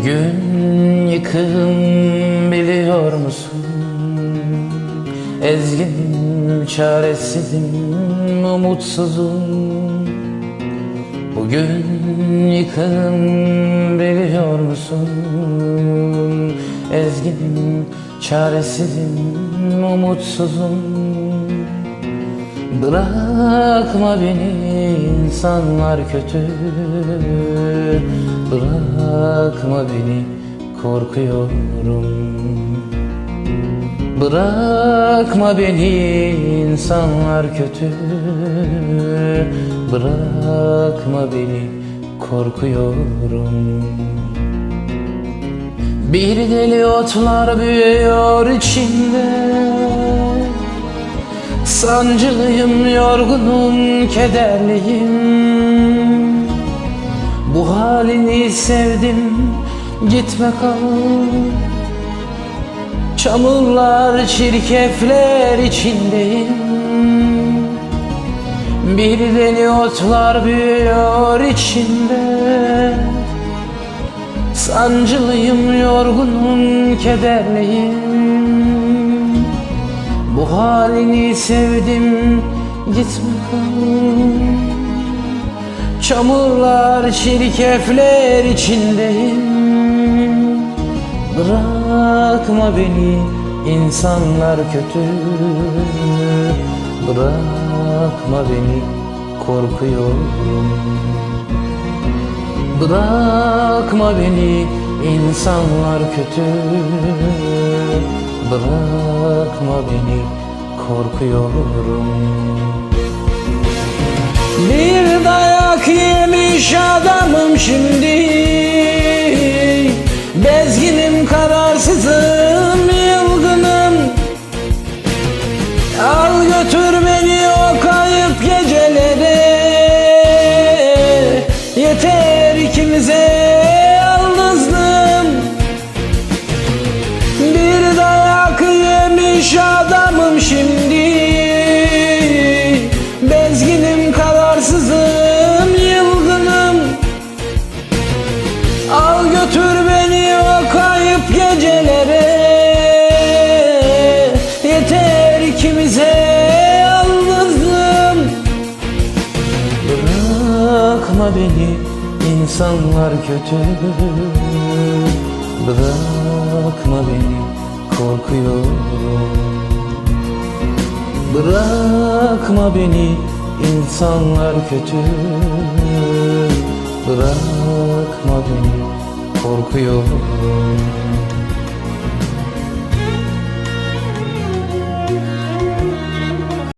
Bugün yıkım biliyor musun? Ezgin, çaresizim, umutsuzum Bugün yıkım biliyor musun? Ezgin, çaresizim, umutsuzum Bırakma beni insanlar kötü. Bırakma beni korkuyorum. Bırakma beni insanlar kötü. Bırakma beni korkuyorum. Bir deli otlar büyüyor içimde Sancılıyım, yorgunum, kederliyim. Bu halini sevdim, gitme kal. Çamurlar, çirkefler içindeyim. Bir deli otlar büyüyor içimde Sancılıyım, yorgunum, kederliyim halini sevdim gitme kal Çamurlar çirkefler içindeyim. Bırakma beni insanlar kötü. Bırakma beni korkuyorum. Bırakma beni insanlar kötü. Bırakma beni korkuyorum. Bir dayak yemiş adamım şimdi. Bezginim kararsızım beni insanlar kötü Bırakma beni korkuyorum. Bırakma beni insanlar kötü Bırakma beni korkuyorum